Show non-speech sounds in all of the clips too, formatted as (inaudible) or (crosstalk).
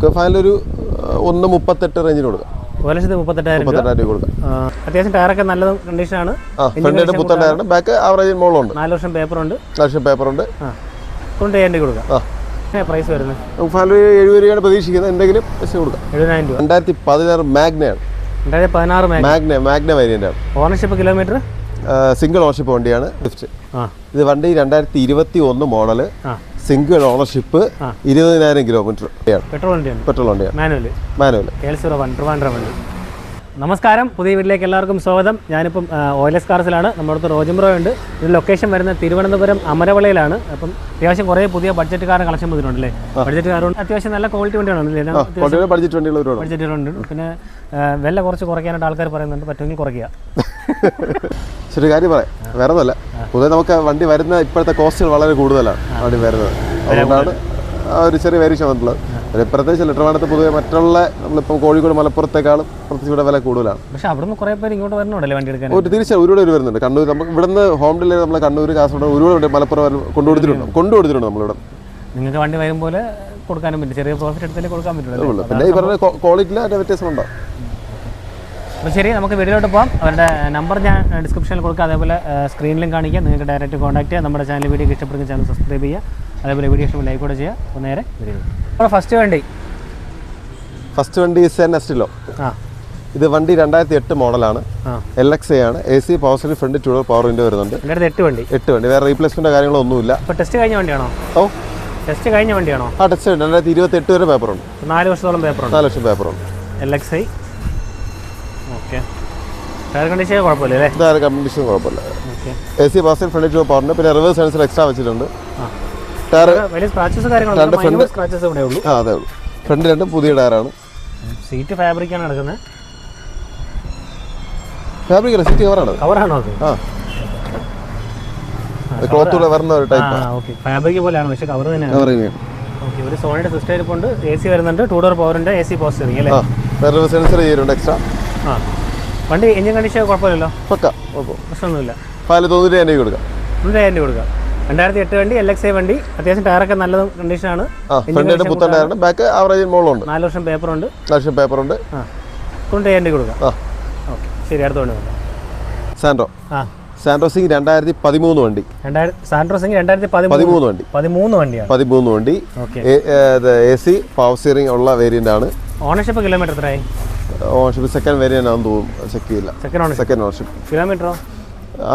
നമുക്ക് ഫൈനൽ ഒരു ആ, ഒന്ന് മുപ്പത്തെട്ട് റേഞ്ചിന് കൊടുക്കാം. ഒരു ലക്ഷത്തി മുപ്പത്തെട്ടായിരം മുപ്പത്തെട്ടായിരം രൂപ കൊടുക്കാം. അത്യാവശ്യം ടയറൊക്കെ നല്ല കണ്ടീഷനാണ് ആ ഫ്രണ്ടിന്റെ പുത്തൻ ടയറുണ്ട് ബാക്ക് ആവറേജ് മോളുണ്ട് നാല് വർഷം പേപ്പറുണ്ട് ലക്ഷം പേപ്പറുണ്ട് കൊണ്ട് ചെയ്യാൻ കൊടുക്കാം. ആ. പ്രൈസ് വരുന്നത്? എഴുപത് രൂപയാണ് പ്രതീക്ഷിക്കുന്നത്. എന്തെങ്കിലും പൈസ കൊടുക്കാം. എഴുപതിനായിരം രൂപ. രണ്ടായിരത്തി പതിനാറ് മാഗ്നയാണ് രണ്ടായിരത്തി പതിനാറ് മാഗ്ന മാഗ്ന വേരിയന്റ് ആണ്. ഓണർഷിപ്പ് കിലോമീറ്റർ സിംഗിൾ ഓണർഷിപ്പ് വണ്ടിയാണ് സ്വിഫ്റ്റ് ഇത് വണ്ടി രണ്ടായിരത്തി ഇരുപത്തി ഒന്ന് മോഡൽ ആ. Single ownership. ഇരുപതിനായിരം കിലോമീറ്റർ. പെട്രോൾ വണ്ടിയാണ്. പെട്രോൾ വണ്ടിയാണ്. Manual manual L zero one Trivandrum വണ്ടി നമസ്കാരം. പുതിയ വീട്ടിലേക്ക് എല്ലാവർക്കും സ്വാഗതം. ഞാനിപ്പം ഓയിലസ് കാർസിലാണ്. നമ്മുടെ അടുത്ത് റോജംബ്രോ ഉണ്ട്. ഇത് ലൊക്കേഷൻ വരുന്നത് തിരുവനന്തപുരം അമരവളയിലാണ് അപ്പം അത്യാവശ്യം കുറേ പുതിയ ബഡ്ജറ്റ് കാർ കളക്ഷൻ വന്നിട്ടുണ്ടല്ലേ? ബഡ്ജറ്റ് കാറുണ്ട് അത്യാവശ്യം നല്ല ക്വാളിറ്റി വണ്ടിയാണ് ബഡ്ജറ്റ് ഉണ്ട് പിന്നെ വില കുറച്ച് കുറയ്ക്കാനായിട്ട് ആൾക്കാർ പറയുന്നുണ്ട്. പറ്റുമെങ്കിൽ കുറയ്ക്കുക. ശരി കാര്യം പറയാം. വേറെ ഒന്നുമല്ല പൊതുവെ നമുക്ക് വണ്ടി വരുന്ന ഇപ്പോഴത്തെ കോസ്റ്റുകൾ വളരെ കൂടുതലാണ് വണ്ടി വരുന്നത്. അതുകൊണ്ടാണ് ആ ഒരു ചെറിയ വേരിയേഷൻ വന്നിട്ടുള്ളത്. പ്രത്യേകിച്ച് ലിറ്റർവാണത്ത് പൊതുവെ മറ്റുള്ള നമ്മളിപ്പോൾ കോഴിക്കോട് മലപ്പുറത്തേക്കാളും പ്രത്യേകിച്ച് ഇവിടെ വില കൂടുതലാണ്. പക്ഷെ അവിടുന്ന് കുറേ പേര് ഇങ്ങോട്ട് വരുന്നുണ്ടല്ലേ വണ്ടി എടുക്കാൻ? ഒരു തിരിച്ച് ഒരുപാട് പേര് വരുന്നുണ്ട്. കണ്ണൂർ നമുക്ക് ഇവിടുന്ന് ഹോം ഡെലിവറി നമ്മളെ കണ്ണൂർ കാസർഗോഡ് ഒരുപാട് വണ്ടി മലപ്പുറം കൊണ്ടുകൊടുത്തിട്ടുണ്ട്. കൊണ്ടുകൊടുത്തിട്ടുണ്ട് നമ്മളിവിടെ. നിങ്ങൾക്ക് വണ്ടി വരും പോലെ കൊടുക്കാനും പറ്റും ചെറിയ പ്രോഫിറ്റ് എടുത്താലേ കൊടുക്കാൻ പറ്റുള്ളൂ പിന്നെ ഈ പറഞ്ഞ ക്വാളിറ്റിയിൽ അതിന്റെ വ്യത്യാസം ഉണ്ടാവും അപ്പോൾ ശരി നമുക്ക് വീഡിയോട്ട് പോകാം അവരുടെ നമ്പർ ഞാൻ ഡിസ്ക്രിപ്ഷനിൽ കൊടുക്കുക അതേപോലെ സ്ക്രീനിലും കാണിക്കാം. നിങ്ങൾക്ക് ഡയറക്റ്റ് കോൺടാക്ട് ചെയ്യാം. നമ്മുടെ ചാനൽ വീഡിയോ ഇഷ്ടപ്പെടുന്ന ചാനൽ സബ്സ്ക്രൈബ് ചെയ്യുക. അതേപോലെ വീഡിയോ ഇഷ്ടം ലൈക്ക് കൂടെ ചെയ്യുക. അപ്പോൾ നേരെ വീഡിയോ അപ്പോൾ ഫസ്റ്റ് വണ്ടി? ഫസ്റ്റ് വണ്ടി സെൻ എസ്റ്റിലോ ആ. ഇത് വണ്ടി രണ്ടായിരത്തി എട്ട് മോഡലാണ് എൽ എക്സ് ആണ്. A C power still front two power window വരുന്നുണ്ട്. എട്ട് വണ്ടി. എട്ട് വണ്ടി. വേറെ റീപ്ലേസ്മെന്റ് കാര്യങ്ങളോ ഒന്നുമില്ല. ടെസ്റ്റ് കഴിഞ്ഞ വണ്ടിയാണോ? ഓ. ടെസ്റ്റ് കഴിഞ്ഞ വണ്ടിയാണോ? ആ ടെസ്റ്റ് രണ്ടായിരത്തി ഇരുപത്തി എട്ട് വരെ പേപ്പറുണ്ട് നാല് വർഷത്തോളം പേപ്പറുണ്ട് നാല് ലക്ഷം പേപ്പറുണ്ട് L X I tyre condition കുഴപ്പമില്ല അല്ലേ? ഇതാരും കണ്ടീഷൻ കുഴപ്പമില്ല. A C steering front two പവറുണ്ട് പിന്നെ റിവേഴ്സ് സെൻസർ എക്സ്ട്രാ വെച്ചിട്ടുണ്ട്. ടയർ വലിയ സ്ക്രാച്ചസ് കാര്യങ്ങളൊന്നും സ്ക്രാച്ചസ് ഇവിടെ ഉള്ളൂ. ആ അതെ ഉള്ളൂ. ഫ്രണ്ട് രണ്ടും പുതിയ ടയറാണ് സീറ്റ് ഫാബ്രിക്കാണ് നടക്കുന്നത് ഫാബ്രിക് അല്ല സീറ്റ് കവറാണ് കവറാണോ അത്? ആ. ക്ലോത്ത് വരുന്ന ഒരു ടൈപ്പ് ഓക്കെ ഫാബ്രിക് പോലെയാണ് പക്ഷെ കവർ തന്നെയാണ്. കവർ തന്നെയാണ്. ഓക്കെ ഒരു സോണിയുടെ സിസ്റ്റം ഇരിപ്പുണ്ട് എ സി വരുന്നുണ്ട് ടൂ ഡോർ പവറിന്റെ എ സി പോസ്റ്ററിംഗ് അല്ലേ? സെൻസർ ചെയ്യുന്നുണ്ട് എക്സ്ട്രാ ആ. വണ്ടി എഞ്ചിൻ കണ്ടീഷൻ കുഴപ്പമില്ലല്ലോ? പക്ക. കുഴപ്പം പ്രശ്നമൊന്നുമില്ല. പാൽ തൊണ്ണൂറ്റി തന്നെ കൊടുക്കാം. ഒന്നരായിരം രൂപ കൊടുക്കാം. രണ്ടായിരത്തി എട്ട് വണ്ടി എൽ എക്സ് ഐ വണ്ടി. അത്യാവശ്യം ടയറൊക്കെ നല്ല കണ്ടീഷനാണ് ബാക്ക് ആവറേജ് മോളുണ്ട് നാല് വർഷം പേപ്പറുണ്ട്. ലക്ഷം പേപ്പറുണ്ട്. ആ കൊണ്ടുപോയി രൂപ കൊടുക്കാം. ഓക്കെ ശരി അടുത്ത വണ്ടി സാൻഡ്രോ. ആ. സാൻഡ്രോ സിംഗ് രണ്ടായിരത്തി പതിമൂന്ന് വണ്ടി സാൻഡ്രോ സിംഗ് രണ്ടായിരത്തി പതിമൂന്ന് വണ്ടി. പതിമൂന്ന് വണ്ടിയാണ്. പതിമൂന്ന് വണ്ടി. എ സി പവർ സ്റ്റിയറിംഗ് ഉള്ള വേരിയന്റ് ആണ്. ഓണർഷിപ്പ് കിലോമീറ്റർ എത്രയായി? ഓണർഷിപ്പ് സെക്കൻഡ് വേരിയന്റ് ആണെന്ന് തോന്നുന്നു. ചെക്ക് ചെയ്യില്ല സെക്കൻഡ് ഓണർഷിപ്പ് കിലോമീറ്ററോ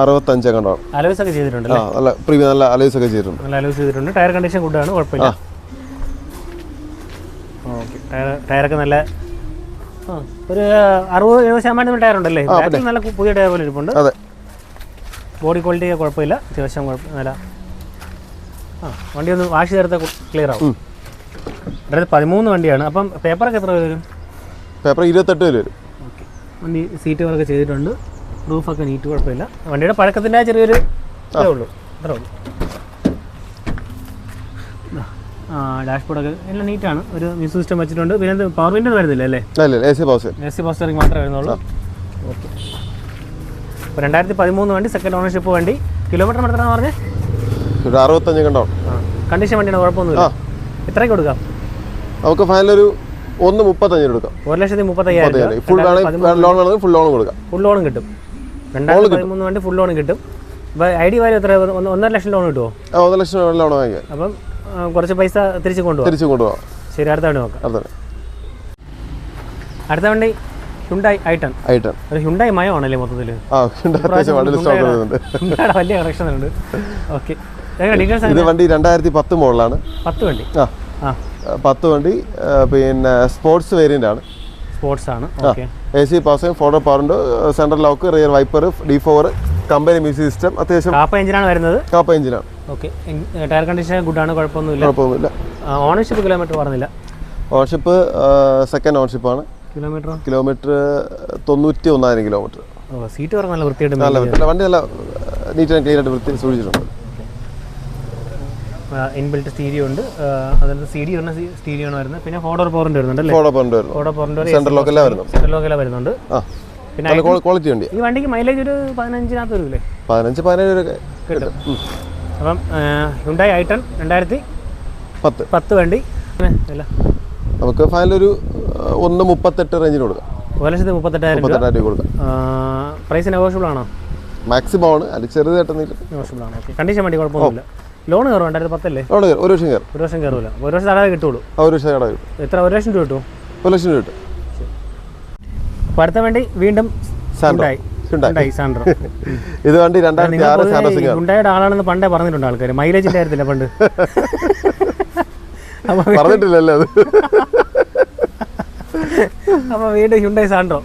അറുപത്തഞ്ച് കണ്ടാണ് അലവസ് ഒക്കെ ചെയ്തിട്ടുണ്ട് ആ നല്ല പ്രീമിയം നല്ല അലൈസ് ഒക്കെ ചെയ്തിട്ടുണ്ട്. നല്ല അലവസ് ചെയ്തിട്ടുണ്ട്. ടയർ കണ്ടീഷൻ ഗുഡാണ് കുഴപ്പമില്ല. ഓക്കെ ടയർ ടയറൊക്കെ നല്ല ഒരു അറുപത് എഴുപത് ശതമാനം ടയർ ഉണ്ടല്ലേ? നല്ല പുതിയ ടയർ പോലെ ഇരിപ്പുണ്ട്. അതെ. ബോഡി ക്വാളിറ്റി കുഴപ്പമില്ല. അത്യാവശ്യം നല്ല ആ വണ്ടി ഒന്ന് വാഷ് ചേർത്ത് ക്ലിയർ ആവും. അതായത് പതിമൂന്ന് വണ്ടിയാണ്. അപ്പം പേപ്പറൊക്കെ എത്ര വരും? പേപ്പർ ഇരുപത്തെട്ട് വരെ. വരും വണ്ടി സീറ്റ് വർക്ക് ചെയ്തിട്ടുണ്ട്. റൂഫൊക്കെ നീറ്റ് കുഴപ്പമില്ല. വണ്ടിയുടെ പഴക്കത്തിന്റെ ചെറിയൊരു ഇതേ ഉള്ളൂ. അത്രേ ഉള്ളൂ. ഡാഷ്ബോർഡൊക്കെ എല്ലാം നീറ്റാണ്. ഒരു മ്യൂസിക് സിസ്റ്റം വെച്ചിട്ടുണ്ട്. പിന്നെ പവർ വിൻഡോ വരുന്നില്ല അല്ലേ? A C power steering A C പോസ്റ്ററിങ് മാത്രമേ വരുന്നുള്ളൂ. ഓക്കെ. അപ്പോൾ രണ്ടായിരത്തി പതിമൂന്ന് വണ്ടി സെക്കൻഡ് ഓണർഷിപ്പ് വണ്ടി. കിലോമീറ്റർ എത്രയാണെന്ന് പറഞ്ഞത് അറുപത്തഞ്ച് കണ്ടോ കണ്ടീഷൻ വണ്ടിയാണ് കുഴപ്പമൊന്നുമില്ല. എത്രയ്ക്ക് കൊടുക്കാം? നമുക്ക് ഫൈനൽ ഒരു ഒന്ന് മുപ്പത്തഞ്ചിന് കൊടുക്കാം ഒരു ലക്ഷത്തി മുപ്പത്തയ്യായിരം ഫുൾ വേണമെങ്കിൽ ലോൺ വേണമെങ്കിൽ ഫുൾ ലോണും കൊടുക്കാം. ഫുൾ ലോണും കിട്ടും. രണ്ടായിരത്തി പതിമൂന്ന് വണ്ടി ഫുൾ ലോണും കിട്ടും. അപ്പോൾ ഐ ഡി വാല്യൂ എത്ര ഒന്ന് ഒന്നര ലക്ഷം ലോൺ കിട്ടുമോ ഒന്നര ലക്ഷം ലോൺ വാങ്ങിക്കാം. അപ്പം കുറച്ച് പൈസ തിരിച്ച് കൊണ്ടുപോകാം തിരിച്ചു കൊണ്ടുപോകാം ശരി അടുത്ത വണ്ടി നോക്കാം. അടുത്ത വണ്ടി. ഹുണ്ടായി ഐട്ടൺ ഐട്ടൺ ഒരു ഹുണ്ടായി മയം ആണല്ലേ മൊത്തത്തിൽ വലിയ കളക്ഷൻ ഉണ്ട്. ഓക്കെ ഇത് വണ്ടി രണ്ടായിരത്തി പത്ത് മോഡലാണ്. പത്ത് വണ്ടി? ആ. ആ, പത്ത് വണ്ടി പിന്നെ സ്പോർട്സ് വേരിയന്റ് ആണ്. സ്പോർട്സ് ആണ്. A C passing photo പവറുണ്ട് central lock rear wiper D four company music system അത്യാവശ്യം കാപ്പ എഞ്ചിനാണ് വരുന്നത്? കാപ്പ എഞ്ചിനാണ് ഓക്കെ. ടയർ കണ്ടീഷൻ ഗുഡ് ആണ് കുഴപ്പമൊന്നുമില്ല. കുഴപ്പമൊന്നുമില്ല. ഓണർഷിപ്പ് കിലോമീറ്റർ പറഞ്ഞില്ല. ഓൺഷിപ്പ് സെക്കൻഡ് ഓൺഷിപ്പാണ് കിലോമീറ്റർ കിലോമീറ്റർ തൊണ്ണൂറ്റി ഒന്നായിരം കിലോമീറ്റർ. സീറ്റ് പറഞ്ഞാൽ നല്ല വൃത്തിയായിട്ട് നല്ല വൃത്തി വണ്ടി നല്ല നീറ്റ് ആൻഡ് ക്ലീൻ ആയിട്ട് വൃത്തി സൂക്ഷിച്ചിട്ടുണ്ട്. ഇൻബിൽറ്റ് സ്റ്റീരിയോ ഉണ്ട്. അതായത് അതിനകത്ത് സി ഡി വരുന്ന സ്റ്റീരിയോ ആണ് വരുന്നത്. പിന്നെ ഫോഡോർ പോറിന്റെ വരുന്നുണ്ട് അല്ലേ? വരുന്നു. ഫോർഡർ പോറിന്റെ സെൻട്രൽ വരുന്നു. സെൻട്രൽ വരുന്നുണ്ട്. പിന്നെ ക്വാളിറ്റി ഉണ്ട് ഈ വണ്ടിക്ക് മൈലേജ് ഒരു പതിനഞ്ചിനകത്ത് വരില്ലേ പതിനഞ്ച് പതിനേഴ് കിട്ടും. അപ്പം ഹുണ്ടായി ഐട്ടൺ രണ്ടായിരത്തി പത്ത്. പത്ത് വണ്ടി. നമുക്ക് ഫൈനൽ ഒരു ഒന്ന് മുപ്പത്തെട്ട് റേഞ്ചിന് കൊടുക്കാം. ഒരു ലക്ഷത്തി മുപ്പത്തെട്ടായിരം മുപ്പത്തെട്ടായിരം രൂപ കൊടുക്കാം. പ്രൈസ് നെഗോഷ്യബിൾ ആണോ? മാക്സിമം ആണ്. അതിൽ ചെറുതായിട്ടൊന്നും നെഗോഷ്യബിൾ ആണ്. കണ്ടീഷൻ വണ്ടി കുഴപ്പമൊന്നുമില്ല. ലോൺ കയറും രണ്ടായിരത്തി പത്തല്ലേ? ലോൺ കയറും. ഒരു ലക്ഷം കയറും. ഒരു വർഷം കയറൂല. ഒരു വർഷം തടാതെ കിട്ടുള്ളൂ. ഒരു വർഷം തടാതെ കിട്ടും. എത്ര? ഒരു ലക്ഷം രൂപ കിട്ടും? ഒരു ലക്ഷം രൂപ കിട്ടും. അപ്പോൾ അടുത്ത വണ്ടി വീണ്ടും സാൻഡ്രോ. Hyundai. Hyundai. Hyundai ഇത് വണ്ടി രണ്ടായിരത്തി ആറ് ഉണ്ടായുടെ ആളാണെന്ന് പണ്ടേ പറഞ്ഞിട്ടുണ്ട് ആൾക്കാർ മൈലേജിന്റെ ഇല്ലായിരുന്നില്ല പണ്ട്. (laughs) പറഞ്ഞിട്ടില്ലല്ലോ അത്. (laughs) അപ്പൊ വീണ്ടും ഹ്യുണ്ടായി സാൻഡ്രോ.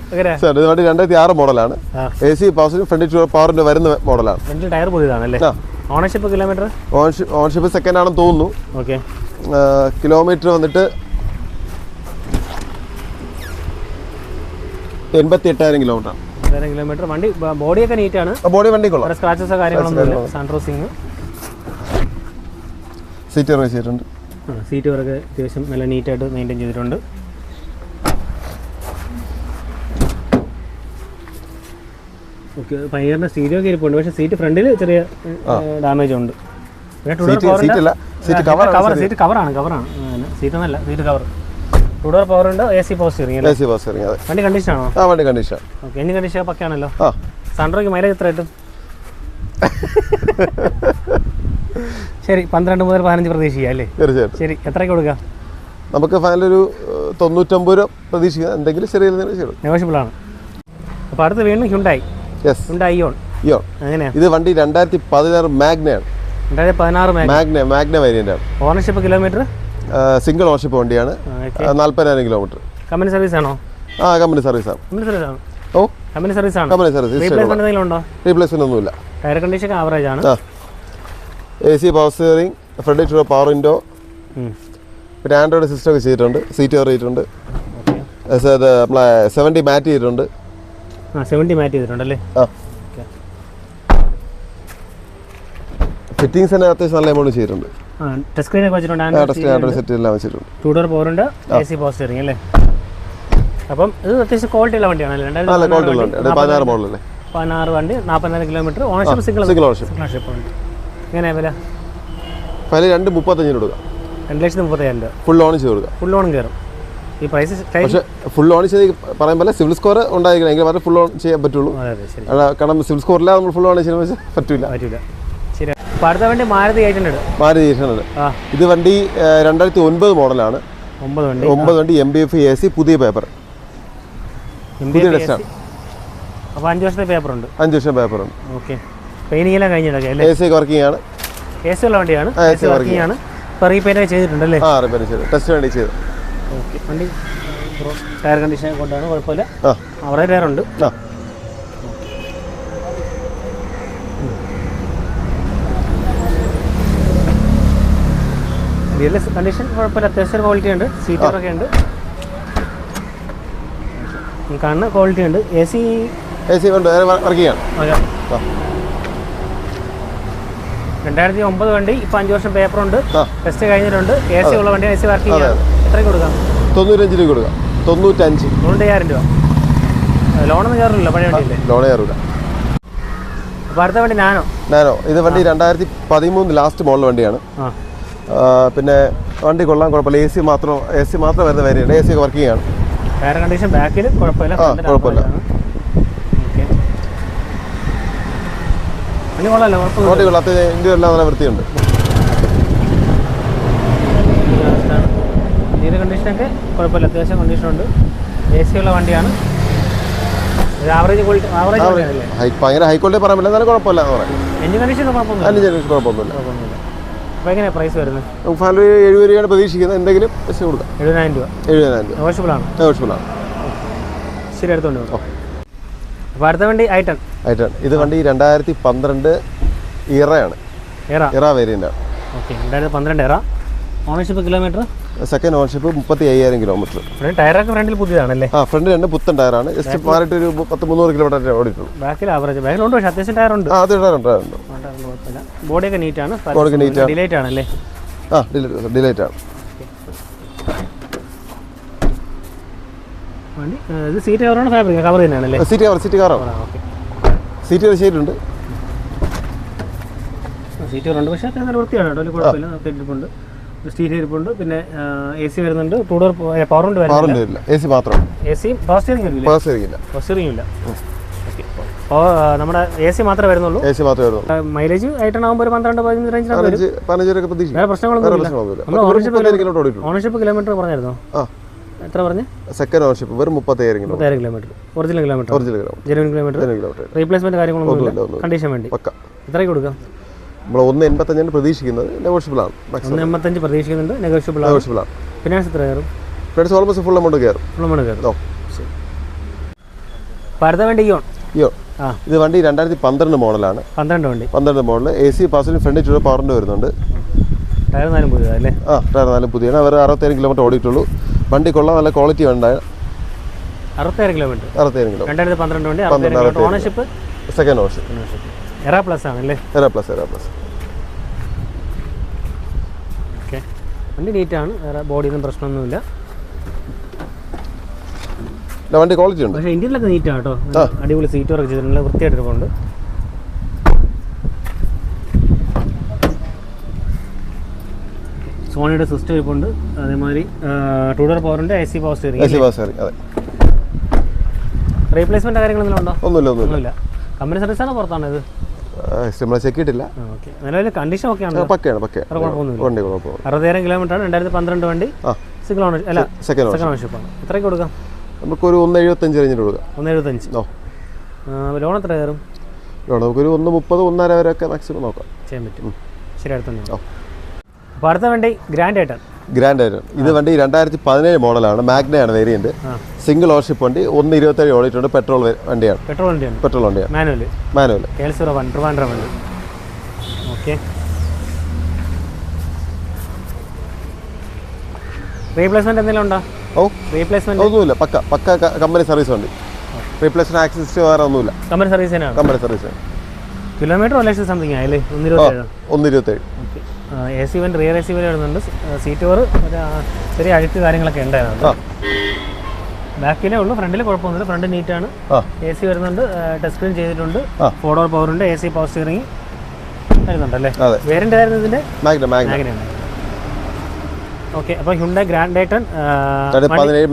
സാർ ഇത് വണ്ടി രണ്ടായിരത്തി ആറ് മോഡലാണ്. എ സി പവർ ഫ്രണ്ട് പവറിന്റെ വരുന്ന മോഡലാണ്. ഫ്രണ്ടിൽ ടയർ പുതിയതാണല്ലേ? ആ. ഓണർഷിപ്പ് കിലോമീറ്റർ ഓൺഷിപ്പ് സെക്കൻഡ് ആണെന്ന് തോന്നുന്നു. ഓക്കെ കിലോമീറ്റർ വന്നിട്ട് എൺപത്തി എട്ടായിരം കിലോമീറ്റർ കിലോമീറ്റർ വണ്ടി ബ- ബോഡിയൊക്കെ നീറ്റാണ് ബോഡി വണ്ടി കൊള്ളാം. സ്ക്രാച്ചസോ കാര്യങ്ങളൊന്നും സിംഗ് സീറ്റ് ഇറങ്ങി ചെയ്തിട്ടുണ്ട്. സീറ്റ് വരൊക്കെ അത്യാവശ്യം നല്ല നീറ്റായിട്ട് മെയിന്റെയിൻ ചെയ്തിട്ടുണ്ട്. ഓക്കെ പയ്യറിന്റെ സ്റ്റീരിയോ ഇരിപ്പുണ്ട്. പക്ഷെ സീറ്റ് ഫ്രണ്ടിൽ ചെറിയ ഡാമേജ് ഉണ്ട്. Seat seat seat cover cover seat കവറാണ് കവറാണ് സീറ്റ് ഒന്നല്ല seat cover two door power ഉണ്ട് A C power steering A C bus ഇറങ്ങി അതെ. വണ്ടി കണ്ടീഷൻ ആണോ? ആ വണ്ടി കണ്ടീഷൻ ഓക്കെ എഞ്ചിൻ കണ്ടീഷൻ പക്കയാണല്ലോ. ആ. സൺഡ്രോയ്ക്ക് മൈലേജ് എത്ര കിട്ടും? ശരി പന്ത്രണ്ട് മുതൽ പതിനഞ്ച് പ്രതീക്ഷിക്കുക അല്ലേ? തീർച്ചയായിട്ടും. ശരി എത്രയ്ക്ക് കൊടുക്കാം? നമുക്ക് ഫൈനൽ ഒരു തൊണ്ണൂറ്റൊമ്പത് രൂപ പ്രതീക്ഷിക്കുക എന്തെങ്കിലും ചെറിയ നെഗോഷ്യബിൾ ആണ്. അപ്പോൾ അടുത്ത് വീണ്ടും ഹ്യുണ്ടായി ഇത് വണ്ടി രണ്ടായിരത്തി പതിനാറ് മാഗ്നയാണ് മാഗ്ന മാഗ്ന വേരിയന്റ് ആണ്. ഓണർഷിപ്പ് കിലോമീറ്റർ സിംഗിൾ ഓണർഷിപ്പ് വണ്ടിയാണ്. നാൽപ്പതിനായിരം കിലോമീറ്റർ കമ്പനി സർവീസ് ആണോ? ആ കമ്പനി സർവീസ് ആണ്. ഓ. കമ്പനി സർവീസ് ആണ്? കമ്പനി സർവീസ് റീപ്ലേസ്മെന്റ് ഉണ്ടോ? റീപ്ലേസ്മെന്റ് ഒന്നുമില്ല. ടയർ കണ്ടീഷൻ ആവറേജ് ആണ്. A C power steering front power window. പിന്നെ ആൻഡ്രോയിഡ് സിസ്റ്റം ഒക്കെ ചെയ്തിട്ടുണ്ട്. സീറ്റ് കയറിയിട്ടുണ്ട് ഇത് നമ്മളെ സെവന്റി മാറ്റ് ചെയ്തിട്ടുണ്ട്. ആ സെവന്റി മാറ്റ് ചെയ്തിട്ടുണ്ടല്ലേ? ആ. ഓക്കെ ഫിറ്റിങ്സ് തന്നെ അത്യാവശ്യം നല്ല എമൗണ്ട് ചെയ്തിട്ടുണ്ട്. ടച്ച് സ്ക്രീനൊക്കെ വെച്ചിട്ടുണ്ട് ടെസ്റ്റ് ആൻഡ്രോയിഡ് സെറ്റ് എല്ലാം വെച്ചിട്ടുണ്ട്. ടൂ ഡോർ പവറുണ്ട് എ സി അല്ലേ? അപ്പം ഇത് അത്യാവശ്യം ക്വാളിറ്റി ഉള്ള വണ്ടിയാണല്ലേ? രണ്ടായിരത്തി ക്വാളിറ്റി പതിനാറ് മോഡലല്ലേ പതിനാറ് വണ്ടി നാൽപ്പതിനായിരം kilometre ownership single single ownership ഉണ്ട്. എങ്ങനെയാ വില? വില രണ്ട് മുപ്പത്തഞ്ചിന് കൊടുക്കാം. രണ്ട് ലക്ഷത്തി മുപ്പത്തയ്യായിരം രൂപ. ഫുൾ ഓൺ ചെയ്ത് കൊടുക്കുക ഫുൾ ഓൺ കയറും. ഈ പ്രൈസ് പക്ഷേ ഫുൾ ഓൺ ചെയ്ത് പറയുമ്പോൾ സിവിൽ സ്കോർ ഉണ്ടായിരിക്കണം. എങ്കിൽ മാത്രമേ ഫുൾ ഓൺ ചെയ്യാൻ പറ്റുള്ളൂ. അല്ല, കാരണം സിവിൽ സ്കോറില്ലാതെ നമ്മൾ ഫുൾ ഓൺ ചെയ്യാൻ വെച്ചാൽ പറ്റില്ല പറ്റില്ല ശരി. അടുത്ത വണ്ടി മാരുതി എയ്റ്റ് മാരുതി ആ. ഇത് വണ്ടി രണ്ടായിരത്തി ഒൻപത് മോഡലാണ്. ഒമ്പത് വണ്ടി. ഒമ്പത് വണ്ടി M B F A C പുതിയ പേപ്പർ പുതിയ ടെസ്റ്റാണ് അപ്പോൾ അഞ്ച് വർഷത്തെ പേപ്പർ ഉണ്ട്. അഞ്ച് വർഷം പേപ്പറുണ്ട് ഓക്കെ. പെയിനിങ് എല്ലാം കഴിഞ്ഞിട്ടൊക്കെ അല്ലേ? എ സി വർക്കിംഗ് ആണ്. എ സി ഉള്ള വണ്ടിയാണ്. എ സി വർക്കിംഗ് ആണ്. ഇപ്പോൾ റീപെയിന്റ് ചെയ്തിട്ടുണ്ടല്ലേ? ആ റിപ്പയർ ചെയ്തു. ടെസ്റ്റ് വേണ്ടി ചെയ്ത്. വണ്ടി ടയർ കണ്ടീഷൻ കൊണ്ടാണ് കുഴപ്പമില്ല. അവരുടെ റിയൽ കണ്ടീഷൻ കുഴപ്പമില്ല. അത്യാവശ്യം ക്വാളിറ്റി ഉണ്ട്. സീറ്ററൊക്കെ ഉണ്ട്. കാണുന്ന ക്വാളിറ്റി ഉണ്ട്. എ സി എ സി ഉണ്ട്. വർക്കിംഗ് ആണ് ആ. രണ്ടായിരത്തി ഒമ്പത് വണ്ടി ഇപ്പം അഞ്ച് വർഷം പേപ്പർ ഉണ്ട്. ടെസ്റ്റ് കഴിഞ്ഞിട്ടുണ്ട്. എ സി ഉള്ള വണ്ടി എ സി വർക്കിംഗ് ചെയ്യാം എത്രയ്ക്ക് കൊടുക്കാം? തൊണ്ണൂറ്റഞ്ച് രൂപ കൊടുക്കാം. തൊണ്ണൂറ്റഞ്ച്. തൊണ്ണൂറ്റയ്യായിരം രൂപ. ലോണൊന്നും കയറില്ല പഴയ വണ്ടിയില്ലേ? ലോൺ അപ്പോൾ അടുത്ത വണ്ടി നാനോ? നാനോ. ഇത് വണ്ടി രണ്ടായിരത്തി പതിമൂന്ന് ലാസ്റ്റ് മോഡൽ വണ്ടിയാണ്. പിന്നെ വണ്ടി കൊള്ളാൻ കുഴപ്പമില്ല. എ സി മാത്രം എ സി മാത്രം വരുന്ന വേരിയുണ്ട് എ സി ഒക്കെ വർക്കിംഗ് ആണ് കണ്ടീഷൻ ബാക്കിൽ കുഴപ്പമില്ല കുഴപ്പമില്ല. വണ്ടി കൊള്ളാം. കുഴപ്പമില്ല ഇന്ത്യ എല്ലാം നല്ല വൃത്തിയുണ്ട്. കണ്ടീഷനൊക്കെ കുഴപ്പമില്ല. അത്യാവശ്യം കണ്ടീഷനുണ്ട് എ സി ഉള്ള വണ്ടിയാണ് ആവറേജ് ക്വാളിറ്റി ആവറേജ് ഭയങ്കര ഹൈ ക്വാളിറ്റി പറയാൻ പറ്റില്ല. എന്നാലും കുഴപ്പമില്ല എന്ന് പറയാം. എഞ്ചിൻ കണ്ടീഷൻ കുഴപ്പമൊന്നുമില്ല. അതിന് ജനറേഷൻ കുഴപ്പമൊന്നുമില്ല. കുഴപ്പമൊന്നുമില്ല. അപ്പോൾ എങ്ങനെയാണ് പ്രൈസ് വരുന്നത്? എഴുപത് രൂപയാണ് പ്രതീക്ഷിക്കുന്നത്. എന്തെങ്കിലും എസ് കൊടുക്കാം. എഴുപതിനായിരം രൂപ. എഴുപതിനായിരം ശരി എടുത്തോണ്ട് അപ്പോൾ അടുത്ത വണ്ടി ഇത് വണ്ടി രണ്ടായിരത്തി പന്ത്രണ്ട് ഇറയാണ്. ഏറാ ഇറ വേരിയന്റ് ആണ്. ഓക്കെ രണ്ടായിരത്തി പന്ത്രണ്ട് ഏറാ ഓണർഷിപ്പ് കിലോമീറ്റർ സെക്കൻഡ് ഓൺഷിപ്പ് മുപ്പത്തി അയ്യായിരം കിലോമീറ്റർ ടയറൊക്കെ ഫ്രണ്ടിൽ പുതിയതാണല്ലേ? ആ ഫ്രണ്ട് രണ്ട് പുത്തൻ ടയറാണ് ജസ്റ്റ് മാറിയിട്ട് ഒരു പത്ത് മുന്നൂറ് കിലോമീറ്റർ ഓടിയിട്ടുള്ളൂ. ബാക്കിൽ ആവറേജ് ബാക്കിലുണ്ട് പക്ഷേ അത്യാവശ്യം ടയർ ഉണ്ട്. ആ അത് ടയറുണ്ട് ടയറുണ്ട് കുഴപ്പമില്ല. ബോഡിയൊക്കെ നീറ്റാണ് ബോഡിയൊക്കെ നീറ്റാണ് ആണ്. ഡിലേറ്റ് ആണല്ലേ? ആ ഡിലേറ്റ് ഡിലേറ്റ് ആണ്. വണ്ടി ഇത് സീറ്റ് കവറാണ് ഫാബ്രിക് കവർ തന്നെയാണല്ലേ? സീറ്റ് കവർ സീറ്റ് കവറാണ് സീറ്റ് കവർ ചെയ്തിട്ടുണ്ട്. സീറ്റ് കവറുണ്ട് പക്ഷേ അത്യാവശ്യം വൃത്തിയാണ് കേട്ടോ. കുഴപ്പമില്ല. നമുക്ക് ഇട്ടിട്ടുണ്ട് സ്റ്റീൽ ഇരിപ്പുണ്ട്. പിന്നെ എ സി വരുന്നുണ്ട്. ടൂ ഡോർ പവർ ഉണ്ട് വരുന്നില്ല. ഇല്ല എ സി മാത്രം A C power steering power steering power steering ഇല്ല നമ്മുടെ എ സി മാത്രമേ വരുന്നുള്ളൂ. എ സി മാത്രമേ വരുന്നുള്ളൂ. മൈലേജ് ആയിട്ടാകുമ്പോൾ ഒരു പന്ത്രണ്ട് പതിനഞ്ച് റേഞ്ചിലാണ് വേറെ പ്രശ്നങ്ങളൊന്നും ഇല്ല. മുപ്പത്തേഴ് ഓണർഷിപ്പ് കിലോമീറ്റർ പറഞ്ഞായിരുന്നോ? എത്ര പറഞ്ഞു? സെക്കൻഡ് ഓണർഷിപ്പ് വെറും മുപ്പത്തേഴ് മുപ്പത്തായിരം kilometre original kilometre original kilometre genuine kilometre replacement കാര്യങ്ങളൊന്നും കണ്ടീഷൻ വേണ്ടി. പക്ക. എത്രയ്ക്ക് കൊടുക്കാം? നമ്മൾ ഒന്ന് എൺപത്തഞ്ചാണ് പ്രതീക്ഷിക്കുന്നത്. നെഗോഷ്യബിൾ ആണ്. മാക്സിമം ഒന്ന് എൺപത്തഞ്ച് പ്രതീക്ഷിക്കുന്നുണ്ട്. നെഗോഷ്യബിൾ ആണ്. ഫിനാൻസ് എത്ര കയറും? ഫ്രണ്ട്സ് ഓൾമോസ്റ്റ് ഫുൾ എമൗണ്ട് കയറും. കയറും. വണ്ടി ഇയോൺ അയ്യോ ആ. ഇത് വണ്ടി രണ്ടായിരത്തി പന്ത്രണ്ട് മോഡലാണ്. പന്ത്രണ്ട് വണ്ടി. പന്ത്രണ്ട് മോഡൽ എ സി പാസിന് ഫ്രണ്ട് ചൂട് പവറിന്റെ വരുന്നുണ്ട്. ടയർ നാലും പുതിയതാ അല്ലേ? ആ ടയർ നാലും പുതിയാണ് അവർ അറുപത്തേഴ് കിലോമീറ്റർ ഓടിയിട്ടുള്ളൂ. വണ്ടി കൊള്ളാം നല്ല ക്വാളിറ്റി ഉണ്ട് അറുപത്തേഴ് കിലോമീറ്റർ അറുപത്തേഴ് കിലോ രണ്ടായിരത്തി പന്ത്രണ്ട് വണ്ടി kilometre ownership second option Era plus ആണല്ലേ എറ പ്ലസ് എറ പ്ലസ് ഓക്കെ. വണ്ടി നീറ്റാണ്. വേറെ ബോഡിയൊന്നും പ്രശ്നമൊന്നുമില്ല. വണ്ടി ക്വാളിറ്റി ഉണ്ട്. പക്ഷേ ഇന്ത്യയിലൊക്കെ നീറ്റാണ് കേട്ടോ. അടിപൊളി സീറ്റ് വർക്ക് ചെയ്തിട്ടുണ്ട്. നല്ല വൃത്തിയായിട്ടിരിപ്പുണ്ട് സോണിയുടെ സിസ്റ്റം ഇരിപ്പുണ്ട് അതേമാതിരി two door പവറുണ്ട് A C power A C power steering അതെ. റീപ്ലേസ്മെന്റ് ഒന്നുമില്ല ഒന്നുമില്ല. ഒന്നുമില്ല. കമ്പനി ആണോ പുറത്താണ് ഇത്? നമ്മൾ ചെക്ക് നിലവിൽ കണ്ടീഷൻ ഒക്കെ ആണ് പക്കയാണ് പക്കയാണ്. വണ്ടി കുഴപ്പമില്ല അറുപതിനായിരം കിലോമീറ്റർ ആണ്. രണ്ടായിരത്തി പന്ത്രണ്ട് വണ്ടി. സിംഗിൾ ഓണർ അല്ല സെക്കൻഡ് ഓപ്ഷൻ ആണ്. എത്രയ്ക്ക് കൊടുക്കാം? നമുക്കൊരു ഒന്ന് എഴുപത്തഞ്ച് കഴിഞ്ഞിട്ട് കൊടുക്കാം. ഒന്ന് എഴുപത്തഞ്ച്. ഓ. ലോൺ എത്ര കയറും? നമുക്ക് നമുക്കൊരു ഒന്ന് മുപ്പത് ഒന്നര ഒക്കെ മാക്സിമം നോക്കാം. ചെയ്യാൻ പറ്റും. ശരി അടുത്ത. അപ്പോൾ അടുത്ത വണ്ടി ഗ്രാൻഡ് ആയിട്ടാണ് ഗ്രാൻഡ് ആയിരുന്നു. ഇത് വണ്ടി രണ്ടായിരത്തി പതിനേഴ് മോഡലാണ് മാഗ്നയാണ് വേരിയന്റ് സിംഗിൾ ഓർഷിപ്പ് വണ്ടി ഒന്ന് ഇരുപത്തേഴ് ഓടിയിട്ടുണ്ട് പെട്രോൾ വണ്ടിയാണ്. പെട്രോൾ വണ്ടിയാണ്. പെട്രോൾ വണ്ടിയാണ്. മാനുവൽ മാനുവൽ ഓക്കെ റീപ്ലേസ്മെന്റ് എന്തെങ്കിലും ഉണ്ടോ? ഓ റീപ്ലേസ്മെന്റ് ഒന്നുമില്ല. പക്ക പക്ക കമ്പനി സർവീസ് വണ്ടി. റീപ്ലേസ്മെന്റ് ആക്സസ് വേറെ ഒന്നുമില്ല. Company service company service kilometre lakh something ആയല്ലേ? ഒന്ന് ഇരുപത്തേഴ് A C one rear A C വരെ വരുന്നുണ്ട് സീറ്റ് കവർ ചെറിയ അഴുക്ക് കാര്യങ്ങളൊക്കെ ഉണ്ടായിരുന്നു. ബാക്കിലേ ഉള്ളൂ ഫ്രണ്ടിൽ കുഴപ്പമൊന്നുമില്ല. ഫ്രണ്ട് നീറ്റാണ് ആണ്. എ സി വരുന്നുണ്ട് ടച്ച് സ്ക്രീൻ ചെയ്തിട്ടുണ്ട്. ഫോർ ഡോർ പവർ ഉണ്ട് എ സി പവർ സ്റ്റിയറിംഗ് വരുന്നുണ്ടല്ലേ അല്ലേ? വേരിന്റെ ആയിരുന്നു മാഗ്നയാണ് ഓക്കെ അപ്പോൾ Hyundai grand i ten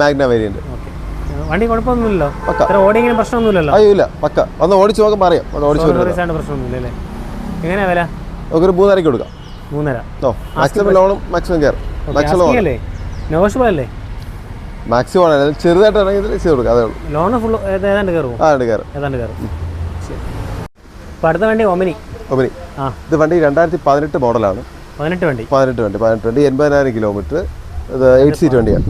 Magna variant വണ്ടി കുഴപ്പമൊന്നുമില്ലല്ലോ? അത്ര ഓടിയെങ്കിലും പ്രശ്നമൊന്നുമില്ലല്ലോ? അയ്യോ ഇല്ല. പക്ക. ഒന്ന് ഓടിച്ചു നോക്കാൻ പറയാം ഓടിച്ചു പ്രശ്നമൊന്നുമില്ല അല്ലേ? എങ്ങനെയാ വില? ഒരു മൂന്നരക്ക് കൊടുക്കാം. മൂന്നര. മാക്സിമം ലോണും മാക്സിമം കയറും മാക്സിമം അല്ലേ? നെഗോഷ്യബിൾ അല്ലേ മാക്സിമം ആണ്. ചെറുതായിട്ട് ഇറങ്ങി ചെയ്ത് കൊടുക്കുക അതേ ഉള്ളൂ. ലോൺ ഫുൾ ഏതാണ്ട് കയറും ആ കയറും. ഏതാണ്ട് കയറും. അപ്പോൾ അടുത്ത വണ്ടി ഒമിനി ഒമിനി ആ. ഇത് വണ്ടി രണ്ടായിരത്തി പതിനെട്ട് മോഡലാണ്. പതിനെട്ട് വണ്ടി. പതിനെട്ട് വണ്ടി. പതിനെട്ട് വണ്ടി എൺപതിനായിരം കിലോമീറ്റർ. ഇത് എയ്റ്റ് സീറ്റ് വണ്ടിയാണ്.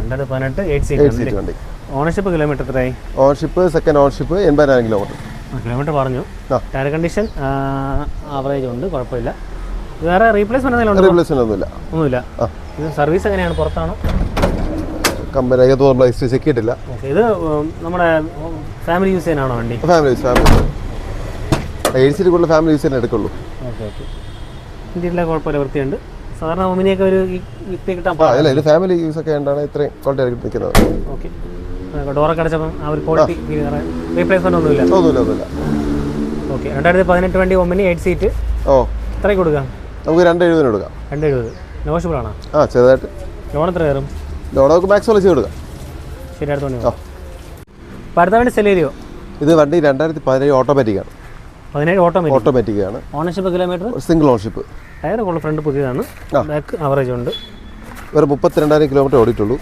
രണ്ടായിരത്തി പതിനെട്ട് എയ്റ്റ് സീറ്റ് വണ്ടി. ഓണർഷിപ്പ് കിലോമീറ്റർ എത്രയായി? ഓണർഷിപ്പ് സെക്കൻഡ് ഓണർഷിപ്പ് എൺപതിനായിരം കിലോമീറ്റർ കിലോമീറ്റർ പറഞ്ഞു. ടയർ കണ്ടീഷൻ ആവറേജ് ഉണ്ട്. കുഴപ്പമില്ല. വേറെ റീപ്ലേസ്മെന്റ് എന്തെങ്കിലും റീപ്ലേസ്മെന്റ് ഒന്നുമില്ല. ഒന്നുമില്ല. ഇത് സർവീസ് എങ്ങനെയാണ്? പുറത്താണോ? കമ്പനി അകത്ത് നമ്മൾ ഹിസ്റ്ററി ചെക്ക് ചെയ്തിട്ടില്ല ഇത് നമ്മുടെ ഫാമിലി യൂസ് ചെയ്യാനാണോ വണ്ടി? ഫാമിലി ഫാമിലി എയ്റ്റ് സീറ്റ് കൂടുതൽ ഫാമിലി യൂസ് ചെയ്യാൻ എടുക്കുള്ളൂ. ഓക്കെ ഓക്കെ ഇന്ത്യയിലെ കുഴപ്പമില്ല വൃത്തിയുണ്ട്. സാധാരണ ഒമിനിയൊക്കെ ഒരു ഈ- കിട്ടാൻ അല്ല ഇത് ഫാമിലി യൂസ് ഒക്കെ ഉണ്ടാണ് ഇത്രയും ക്വാളിറ്റി ആയിട്ട് നിൽക്കുന്നത് ഓക്കെ ഡോറൊക്കെ അടച്ചപ്പം ആ ഒരു ക്വാളിറ്റി റീപ്ലേസ്മെന്റ് ഒന്നുമില്ല. ഒന്നുമില്ല ഒന്നുമില്ല. ഓക്കെ രണ്ടായിരത്തി പതിനെട്ട് വണ്ടി ഒമിനി എയ്റ്റ് സീറ്റ് ഓ. ഇത്രയും കൊടുക്കാം? നമുക്ക് രണ്ട് എഴുപതിന് കൊടുക്കാം. രണ്ട് എഴുപത്. നെഗോഷ്യബിൾ ആണോ? ആ ചെറുതായിട്ട്. ലോൺ എത്ര കയറും? ലോൺ നമുക്ക് മാക്സിമം ചെയ്ത് കൊടുക്കാം ശരി അടുത്ത വണ്ടി അടുത്ത വണ്ടി സെലേരിയോ ഇത് വണ്ടി രണ്ടായിരത്തി പതിനേഴ് ഓട്ടോമാറ്റിക് ആണ്. പതിനേഴ് ഓട്ടോമാറ്റിക് ആണ്. Ownership kilometre single ownership tyre front പുതിയതാണ്. ബാക്ക് ആവറേജ് ഉണ്ട്. ഒരു മുപ്പത്തിരണ്ടായിരം കിലോമീറ്റർ ഓടിയിട്ടുള്ളൂ.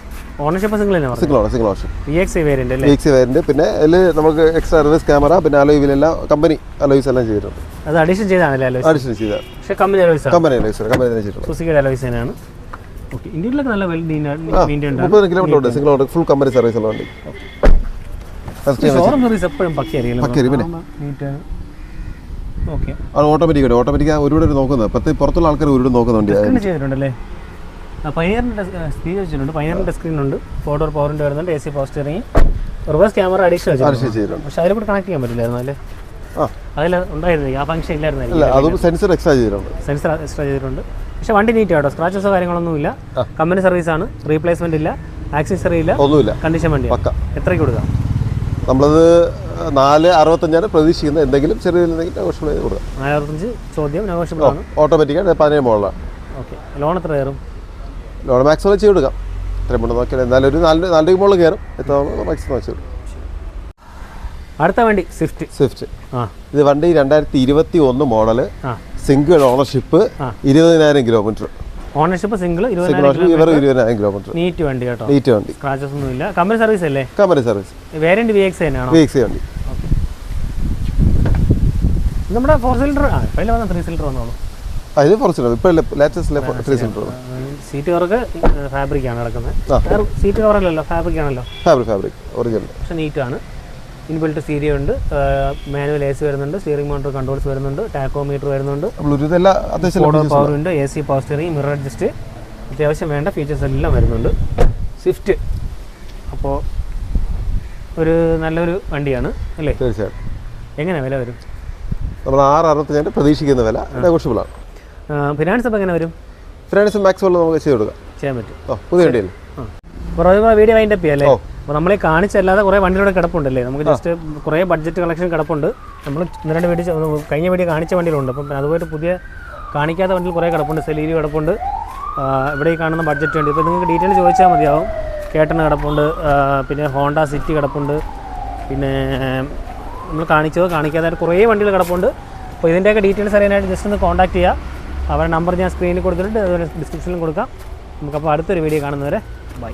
ഓണർഷിപ്പ് സിംഗിൾ തന്നെ പറഞ്ഞു single owner single ownership P X അല്ലേ? വീക്സ് വരുന്നുണ്ട് പിന്നെ നമുക്ക് എക്സ്ട്രാ റിവേഴ്സ് ക്യാമറ പിന്നെ അലോയ് വീലെല്ലാം കമ്പനി അലോയ്സ് എല്ലാം ചെയ്തിട്ടുണ്ട്. അത് അഡീഷൻ ചെയ്താണല്ലേ അലോയ്സ് അഡീഷണൽ ചെയ്ത പക്ഷേ കമ്പനി അലോയ്സ് ആണ്. കമ്പനി അലോയ്സ് കമ്പനി തന്നെ ചെയ്തിട്ടുണ്ട് സുസുക്കിയുടെ അലോയ്സ് തന്നെയാണ്. ഓക്കെ ഇന്ത്യയിലൊക്കെ നല്ല വെൽ മീന്റെ ഉണ്ട് മുപ്പത് കിലോമീറ്റർ ഉണ്ട്. Single owner full company service ഉള്ള വണ്ടി. ഫസ്റ്റ് ടൈം ഷോറൂം സർവീസ് എപ്പോഴും പക്കി അറിയില്ല പക്കരി പിന്നെ. നീറ്റ് ഓക്കെ അത് ഓട്ടോമാറ്റിക് ഓട്ടോമാറ്റിക് ഒരുപാട് നോക്കുന്നത്. പുറത്തുള്ള ആൾക്കാർ ഒരുപാട് നോക്കുന്നുണ്ട് ചെയ്തിട്ടുണ്ടല്ലേ? പൈനറിന്റെ സ്ക്രീൻ വെച്ചിട്ടുണ്ട്. പൈനറിന്റെ സ്ക്രീൻ ഉണ്ട് ഫോർ ഡോർ പവറിന്റെ വരുന്നുണ്ട് A C power steering reverse camera additional വെച്ചിട്ടുണ്ട്. പക്ഷേ അതിൽ കൂടെ കണക്ട് ചെയ്യാൻ പറ്റില്ലായിരുന്നു അല്ലേ? അതിൽ ഉണ്ടായിരുന്നില്ല. ആ ഫംഗ്ഷൻ അല്ല ഇല്ലായിരുന്നില്ല സെൻസർ എക്സ്ട്രാ ചെയ്തിട്ടുണ്ട്. സെൻസർ എക്സ്ട്രാ ചെയ്തിട്ടുണ്ട്. പക്ഷെ വണ്ടി നീറ്റ് കേട്ടോ സ്ക്രാച്ചസോ കാര്യങ്ങളൊന്നും ഇല്ല. കമ്പനി സർവീസ് ആണ്. റീപ്ലേസ്മെന്റ് ഇല്ല. ആക്സസറി ഇല്ല. ഒന്നുമില്ല. കണ്ടീഷൻ വണ്ടി എത്രയ്ക്ക് കൊടുക്കാം? നമ്മളത് നാല് അറുപത്തഞ്ചാണ് പ്രതീക്ഷിക്കുന്നത്. എന്തെങ്കിലും ചെറിയ എന്തെങ്കിലും നെഗോഷ്യബിൾ ചെയ്ത് കൊടുക്കാം. നാലായിരത്തഞ്ച് ചോദ്യം നെഗോഷ്യബിൾ ആണ്. പതിനേഴ് മോഡലാണ് ഓക്കെ. ലോൺ എത്ര കയറും? ലോൺ മാക്സിമം ചെയ്ത് കൊടുക്കാം. ഇത്രയും കൊണ്ട് നോക്കിയാൽ എന്തായാലും ഒരു നാല് നാല് രൂപ മുകളിൽ കയറും. എത്ര മാക്സിമം വെച്ച് അടുത്ത വണ്ടി സ്വിഫ്റ്റ് സ്വിഫ്റ്റ് ഇത് വണ്ടി രണ്ടായിരത്തി ഇരുപത്തി ഒന്ന് മോഡൽ സിംഗിൾ ഓണർഷിപ്പ്. ഇരുപതിനായിരം കിലോമീറ്റർ ഓണർഷിപ്പ് സിംഗിൾ ഇരുപതിനായിരം കിലോമീറ്റർ നീറ്റ് വണ്ടി കേട്ടോ. നീറ്റ് വണ്ടി. സ്ക്രാച്ചസ് ഒന്നുമില്ല കമ്പനി സർവീസ് അല്ലേ? കമ്പനി സർവീസ് വേരണ്ടി വി എക്സ് തന്നെയാണോ? വി എക്സ് വണ്ടി. നമ്മുടെ ഫോർ സിലിണ്ടർ ആ ഇപ്പം വന്ന ത്രീ സിലിണ്ടർ വന്നോളൂ. അത് ഫോർ സിലിണ്ടർ ഇപ്പോൾ ലേറ്റസ്റ്റിലെ ത്രീ സിലിണ്ടർ സീറ്റ് കവർക്ക് ഫാബ്രിക് ആണ് കിടക്കുന്നത് സീറ്റ് കവറല്ലല്ലോ ഫാബ്രിക് ആണല്ലോ? ഫാബ്രിക് ഫാബ്രിക് ഒറിജിനൽ പക്ഷെ ആണ്. ഇൻബിൽറ്റ് സീരിയ ഉണ്ട് മാനുവൽ എ സി വരുന്നുണ്ട് സ്റ്റിയറിംഗ് മോട്ടർ കൺട്രോൾസ് വരുന്നുണ്ട് ടാക്കോമീറ്റർ വരുന്നുണ്ട്. പവർ ഉണ്ട് A C power steering mirror adjust അത്യാവശ്യം വേണ്ട ഫീച്ചേഴ്സ് എല്ലാം വരുന്നുണ്ട്. സ്വിഫ്റ്റ് അപ്പോൾ ഒരു നല്ലൊരു വണ്ടിയാണ് അല്ലേ? തീർച്ചയായിട്ടും. എങ്ങനെ വില വരും? നമ്മൾ ആറ് അറുപത്തഞ്ചിന്റെ പ്രതീക്ഷിക്കുന്ന വില നെഗോഷ്യബിൾ ആണ്. ഫിനാൻസ് അപ്പോൾ എങ്ങനെ വരും? ഫിനാൻസ് മാക്സിമം നമുക്ക് ചെയ്ത് കൊടുക്കാം. ചെയ്യാൻ പറ്റും. ഓ പുതിയ വണ്ടിയല്ലേ? ആ. അപ്പോൾ റോജ് വീഡിയോ വൈൻഡ് അപ്പ് ചെയ്യാം അപ്പോൾ നമ്മളെ കാണിച്ചല്ലാതെ കുറേ വണ്ടികളുടെ കിടപ്പുണ്ടല്ലേ? നമുക്ക് ജസ്റ്റ് കുറേ ബഡ്ജറ്റ് കളക്ഷൻ കിടപ്പുണ്ട്. നമ്മൾ ഇന്ന് രണ്ട് വീഡിയോ കഴിഞ്ഞ വീഡിയോ കാണിച്ച വണ്ടികളുണ്ട്. അപ്പം അതുപോലെ പുതിയ കാണിക്കാത്ത വണ്ടിയിൽ കുറേ കിടപ്പുണ്ട്. സെലീരി കിടപ്പുണ്ട്. ഇവിടെ ഈ കാണുന്ന ബഡ്ജറ്റ് വണ്ടി. ഇപ്പോൾ നിങ്ങൾക്ക് ഡീറ്റെയിൽ ചോദിച്ചാൽ മതിയാവും. കേട്ടന് കിടപ്പുണ്ട്. പിന്നെ ഹോണ്ട സിറ്റി കിടപ്പുണ്ട്. പിന്നെ നമ്മൾ കാണിച്ചതോ കാണിക്കാതായിട്ട് കുറേ വണ്ടികൾ കിടപ്പുണ്ട്. അപ്പോൾ ഇതിന്റെയൊക്കെ ഡീറ്റെയിൽസ് അറിയാനായിട്ട് ജസ്റ്റ് ഒന്ന് കോൺടാക്ട് ചെയ്യുക അവരുടെ നമ്പർ ഞാൻ സ്ക്രീനിൽ കൊടുത്തിട്ടുണ്ട്. അതുപോലെ ഡിസ്ക്രിപ്ഷനിലും കൊടുക്കാം. നമുക്കപ്പോൾ അടുത്തൊരു വീഡിയോ കാണുന്നവരെ ബൈ